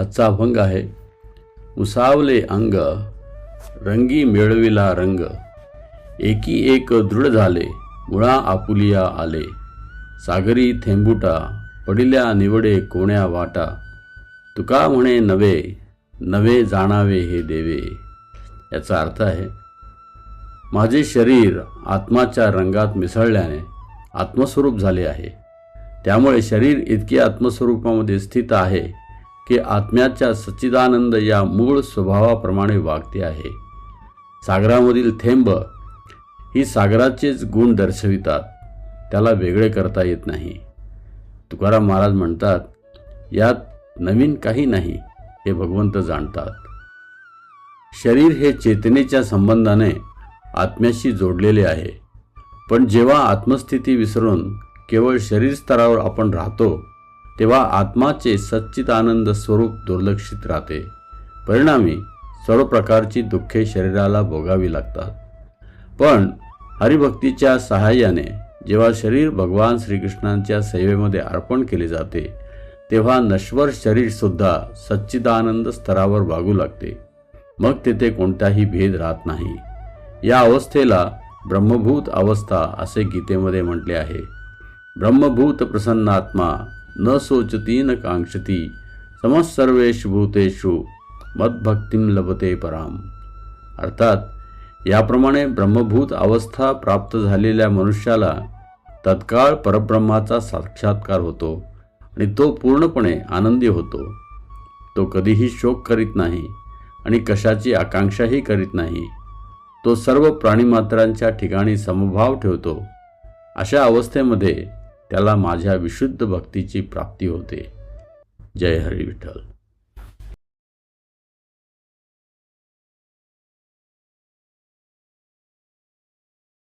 आजचा अभंग आहे उसावले अंग रंगी मिळविला रंग. एकी एक दृढ झाले मुळा आपुलिया आले. सागरी थेंबुटा पडिल्या निवडे कोण्या वाटा. तुका म्हणे नवे नवे जाणावे हे देवे. याचा अर्थ आहे माझे शरीर आत्माच्या रंगात मिसळल्याने आत्मस्वरूप झाले आहे. त्यामुळे शरीर इतके आत्मस्वरूपामध्ये स्थित आहे की आत्म्याच्या सच्चिदानंद या मूळ स्वभावाप्रमाणे वागते आहे. सागरामधील थेंब ही सागराचेच गुण दर्शवितात. त्याला वेगळे करता येत नाही. तुकाराम महाराज म्हणतात यात नवीन काही नाही हे भगवंत जाणतात. शरीर हे चेतनेच्या संबंधाने आत्म्याशी जोडलेले आहे. पण जेव्हा आत्मस्थिती विसरून केवळ शरीर स्तरावर आपण राहतो तेव्हा आत्माचे सच्चिदानंद स्वरूप दुर्लक्षित राहते. परिणामी सर्व प्रकारची दुःखे शरीराला भोगावी लागतात. पण हरिभक्तीच्या सहाय्याने जेव्हा शरीर भगवान श्रीकृष्णांच्या सेवेमध्ये अर्पण केले जाते तेव्हा नश्वर शरीरसुद्धा सच्चिदानंद स्तरावर वागू लागते. मग तेथे कोणताही भेद राहत नाही. या अवस्थेला ब्रह्मभूत अवस्था असे गीतेमध्ये म्हटले आहे. ब्रह्मभूत प्रसन्नात्मा न सोचती न कांक्षती समसर्वेश भूतेषु मद्भक्तीम लभते पराम। अर्थात याप्रमाणे ब्रह्मभूत अवस्था प्राप्त झालेल्या मनुष्याला तत्काळ परब्रह्माचा साक्षात्कार होतो आणि तो पूर्णपणे आनंदी होतो। तो कधीही शोक करीत नाही आणि कशाची आकांक्षाही करीत नाही। तो सर्व प्राणीमात्रांच्या ठिकाणी समभाव ठेवतो। अशा अवस्थेमध्ये त्याला माझ्या विशुद्ध भक्तीची प्राप्ती होते. जय हरी विठ्ठल.